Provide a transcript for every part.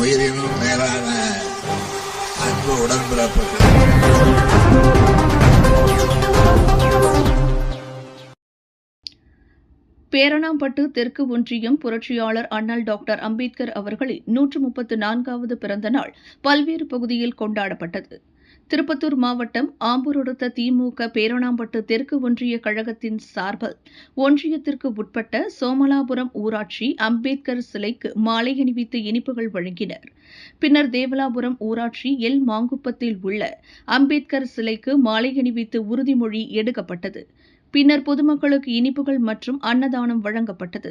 உயிரினும் மேலான அன்பு உடன்பிறப்புகள். பேரணாம்பட்டு தெற்கு ஒன்றியம் புரட்சியாளர் அண்ணல் டாக்டர் அம்பேத்கர் அவர்களின் நூற்று முப்பத்து நான்காவது பிறந்த நாள் பல்வேறு பகுதியில் கொண்டாடப்பட்டது. திருப்பத்தூர் மாவட்டம் ஆம்பூர் அடுத்த திமுக பேரணாம்பட்டு தெற்கு ஒன்றிய கழகத்தின் சார்பில் ஒன்றியத்திற்கு உட்பட்ட சோமலாபுரம் ஊராட்சி அம்பேத்கர் சிலைக்கு மாலை அணிவித்து இனிப்புகள் வழங்கினர். பின்னர் தேவலாபுரம் ஊராட்சி எல். மாங்குப்பத்தில் உள்ள அம்பேத்கர் சிலைக்கு மாலை அணிவித்து உறுதிமொழி எடுக்கப்பட்டது. பின்னர் பொதுமக்களுக்கு இனிப்புகள் மற்றும் அன்னதானம் வழங்கப்பட்டது.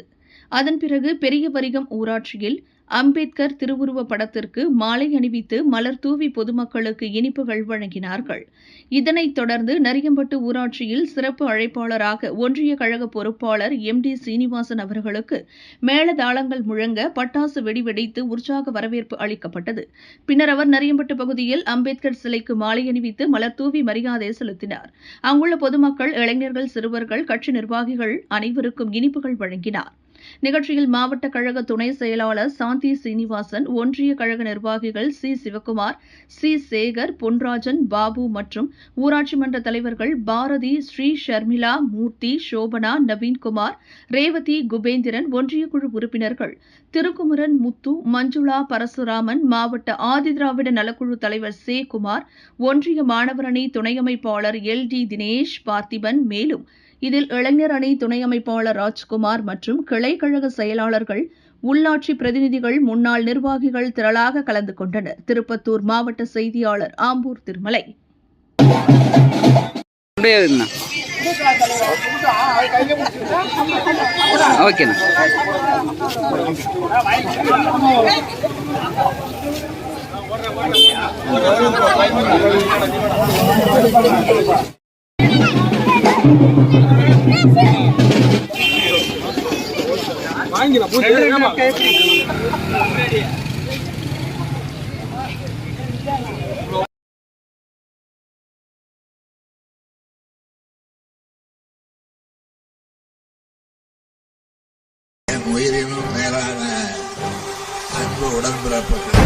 அதன் பிறகு பெரிய வரிகம் ஊராட்சியில் அம்பேத்கர் திருவுருவப் படத்திற்கு மாலை அணிவித்து மலர் தூவி பொதுமக்களுக்கு இனிப்புகள் வழங்கினார்கள். இதனைத் தொடர்ந்து நரியம்பட்டு ஊராட்சியில் சிறப்பு அழைப்பாளராக ஒன்றிய கழக பொறுப்பாளர் எம் டி சீனிவாசன் அவர்களுக்கு மேளதாளங்கள் முழங்க பட்டாசு வெடிவெடித்து உற்சாக வரவேற்பு அளிக்கப்பட்டது. பின்னர் அவர் நரியம்பட்டு பகுதியில் அம்பேத்கர் சிலைக்கு மாலை அணிவித்து மலர் தூவி மரியாதை செலுத்தினார். அங்குள்ள பொதுமக்கள் இளைஞர்கள் சிறுவர்கள் கட்சி நிர்வாகிகள் அனைவருக்கும் இனிப்புகள் வழங்கினார். நிகழ்ச்சியில் மாவட்ட கழக துணை செயலாளர் சாந்தி சீனிவாசன் ஒன்றிய கழக நிர்வாகிகள் சி. சிவக்குமார் சி. சேகர் பொன்ராஜன் பாபு மற்றும் ஊராட்சி மன்ற தலைவர்கள் பாரதி ஸ்ரீ ஷர்மிளா மூர்த்தி சோபனா நவீன்குமார் ரேவதி குபேந்திரன் ஒன்றிய குழு உறுப்பினர்கள் திருக்குமரன் முத்து மஞ்சுளா பரசுராமன் மாவட்ட ஆதிதிராவிட நலக்குழு தலைவர் சே. குமார் ஒன்றிய மாணவர் அணி துணை அமைப்பாளர் எல். டி. தினேஷ் பார்த்திபன் மேலும் இதில் இளைஞர் அணி துணை அமைப்பாளர் ராஜ்குமார் மற்றும் கிளை கழக செயலாளர்கள் உள்ளாட்சி பிரதிநிதிகள் முன்னாள் நிர்வாகிகள் திரளாக கலந்து கொண்டனர். திருப்பத்தூர் மாவட்ட செய்தியாளர் ஆம்பூர் திருமலை. ஓகேண்ணா. என் உயிரினும் மேலான அன்பு உடன்பிறப்புகள்.